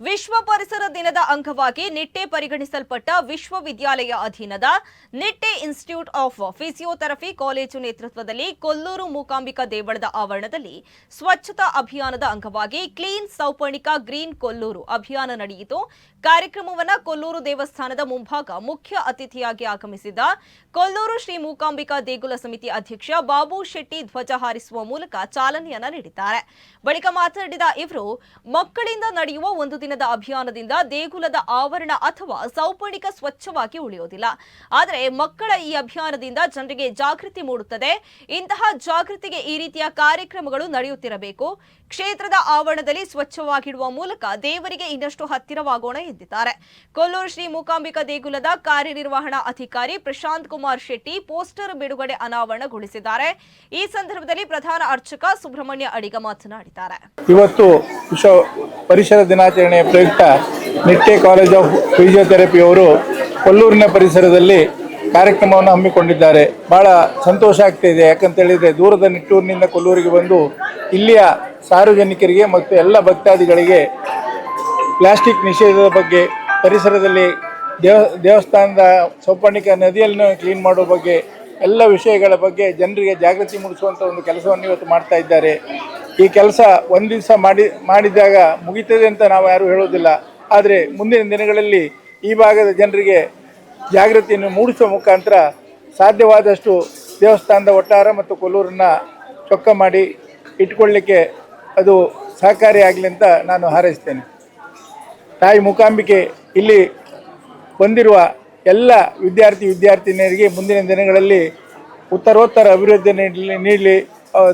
ವಿಶ್ವ ಪರಿಸರ ದಿನದ ಅಂಗವಾಗಿ ನಿಟ್ಟೆ ಪರಿಗಣಿಸಲ್ಪಟ್ಟ ವಿಶ್ವವಿದ್ಯಾಲಯ ಅಧೀನದ Nitte institute of physiotherapy college ನೇತೃತ್ವದಲ್ಲಿ ಕೊಲ್ಲೂರು ಮೂಕಾಂಬಿಕಾ ದೇವಳದ ಆವರಣದಲ್ಲಿ ಸ್ವಚ್ಛತಾ ಅಭಿಯಾನದ ಅಂಗವಾಗಿ ಕ್ಲೀನ್ ಸೌಪರ್ಣಿಕ ಗ್ರೀನ್ ಕೊಲ್ಲೂರು ಅಭಿಯಾನ ನಡೆಯಿತು. ಕಾರ್ಯಕ್ರಮವನ್ನು ಕೊಲ್ಲೂರು ದೇವಸ್ಥಾನದ ಮುಂಭಾಗ ಮುಖ್ಯ ಅತಿಥಿಯಾಗಿ ಆಗಮಿಸಿದ ಕೊಲ್ಲೂರು ಶ್ರೀ ಮೂಕಾಂಬಿಕಾ ದೇಗುಲ ಸಮಿತಿ ಅಧ್ಯಕ್ಷ ಬಾಬು ಶೆಟ್ಟಿ ಧ್ವಜ ಹಾರಿಸುವ ಮೂಲಕ ಚಾಲನೆಯನ್ನ ನೀಡಿದ್ದಾರೆ. ಬಳಿಕ ಮಾತನಾಡಿದ ಇವರು, ಮಕ್ಕಳಿಂದ ನಡೆಯುವ ಒಂದು ದಿನದ ಅಭಿಯಾನದಿಂದ ದೇಗುಲದ ಆವರಣ ಅಥವಾ ಸೌಪರ್ಣಿಕ ಸ್ವಚ್ಛವಾಗಿ ಉಳಿಯೋದಿಲ್ಲ. ಆದರೆ ಮಕ್ಕಳ ಈ ಅಭಿಯಾನದಿಂದ ಜನರಿಗೆ ಜಾಗೃತಿ ಮೂಡುತ್ತದೆ. ಇಂತಹ ಜಾಗೃತಿಗೆ ಈ ರೀತಿಯ ಕಾರ್ಯಕ್ರಮಗಳು ನಡೆಯುತ್ತಿರಬೇಕು. ಕ್ಷೇತ್ರದ ಆವರಣದಲ್ಲಿ ಸ್ವಚ್ಛವಾಗಿಡುವ ಮೂಲಕ ದೇವರಿಗೆ ಇನ್ನಷ್ಟು ಹತ್ತಿರವಾಗೋಣ ಎಂದಿದ್ದಾರೆ. ಕೊಲ್ಲೂರು ಶ್ರೀ ಮೂಕಾಂಬಿಕಾ ದೇಗುಲದ ಕಾರ್ಯನಿರ್ವಹಣಾ ಅಧಿಕಾರಿ ಪ್ರಶಾಂತ್ ಕುಮಾರ್ ಶೆಟ್ಟಿ ಪೋಸ್ಟರ್ ಬಿಡುಗಡೆ ಅನಾವರಣಗೊಳಿಸಿದ್ದಾರೆ. ಈ ಸಂದರ್ಭದಲ್ಲಿ ಪ್ರಧಾನ ಅರ್ಚಕ ಸುಬ್ರಹ್ಮಣ್ಯ ಅಡಿಗ ಮಾತನಾಡಿದ್ದಾರೆ. ಇವತ್ತು ಪರಿಸರ ದಿನಾಚರಣೆಯ ಪ್ರಯುಕ್ತ ನಿಟ್ಟೆ ಕಾಲೇಜ್ ಆಫ್ ಫಿಸಿಯೋಥೆರಪಿಯವರು ಕೊಲ್ಲೂರಿನ ಪರಿಸರದಲ್ಲಿ ಕಾರ್ಯಕ್ರಮವನ್ನು ಹಮ್ಮಿಕೊಂಡಿದ್ದಾರೆ. ಬಹಳ ಸಂತೋಷ ಆಗ್ತಿದೆ ಯಾಕಂತೇಳಿದರೆ ದೂರದ ನಿಟ್ಟೂರಿನಿಂದ ಕೊಲ್ಲೂರಿಗೆ ಬಂದು ಇಲ್ಲಿಯ ಸಾರ್ವಜನಿಕರಿಗೆ ಮತ್ತು ಎಲ್ಲ ಭಕ್ತಾದಿಗಳಿಗೆ ಪ್ಲಾಸ್ಟಿಕ್ ನಿಷೇಧದ ಬಗ್ಗೆ, ಪರಿಸರದಲ್ಲಿ ದೇವ, ದೇವಸ್ಥಾನದ ಸೌಪರ್ಣಿಕ ನದಿಯನ್ನು ಕ್ಲೀನ್ ಮಾಡೋ ಬಗ್ಗೆ, ಎಲ್ಲ ವಿಷಯಗಳ ಬಗ್ಗೆ ಜನರಿಗೆ ಜಾಗೃತಿ ಮೂಡಿಸುವಂಥ ಒಂದು ಕೆಲಸವನ್ನು ಇವತ್ತು ಮಾಡ್ತಾ ಇದ್ದಾರೆ. ಈ ಕೆಲಸ ಒಂದು ದಿವಸ ಮಾಡಿ ಮಾಡಿದಾಗ ಮುಗಿತದೆ ಅಂತ ನಾವು ಯಾರೂ ಹೇಳೋದಿಲ್ಲ ಆದರೆ ಮುಂದಿನ ದಿನಗಳಲ್ಲಿ ಈ ಭಾಗದ ಜನರಿಗೆ ಜಾಗೃತಿಯನ್ನು ಮೂಡಿಸುವ ಮುಖಾಂತರ ಸಾಧ್ಯವಾದಷ್ಟು ದೇವಸ್ಥಾನದ ಒಟ್ಟಾರ ಮತ್ತು ಕೊಲ್ಲೂರನ್ನು ಚೊಕ್ಕ ಮಾಡಿ ಇಟ್ಕೊಳ್ಳಿಕ್ಕೆ ಅದು ಸಹಕಾರಿಯಾಗಲಿ ಅಂತ ನಾನು ಹಾರೈಸ್ತೇನೆ. ತಾಯಿ ಮೂಕಾಂಬಿಕೆ ಇಲ್ಲಿ ಬಂದಿರುವ ಎಲ್ಲ ವಿದ್ಯಾರ್ಥಿ, ವಿದ್ಯಾರ್ಥಿನಿಯರಿಗೆ ಮುಂದಿನ ದಿನಗಳಲ್ಲಿ ಉತ್ತರೋತ್ತರ ಅಭಿವೃದ್ಧಿ ನೀಡಲಿ ನೀಡಲಿ.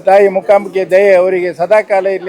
ತಾಯಿ ಮುಖಾಮುಖಿ ದಯೆ ಅವರಿಗೆ ಸದಾಕಾಲ ಇರಲಿ.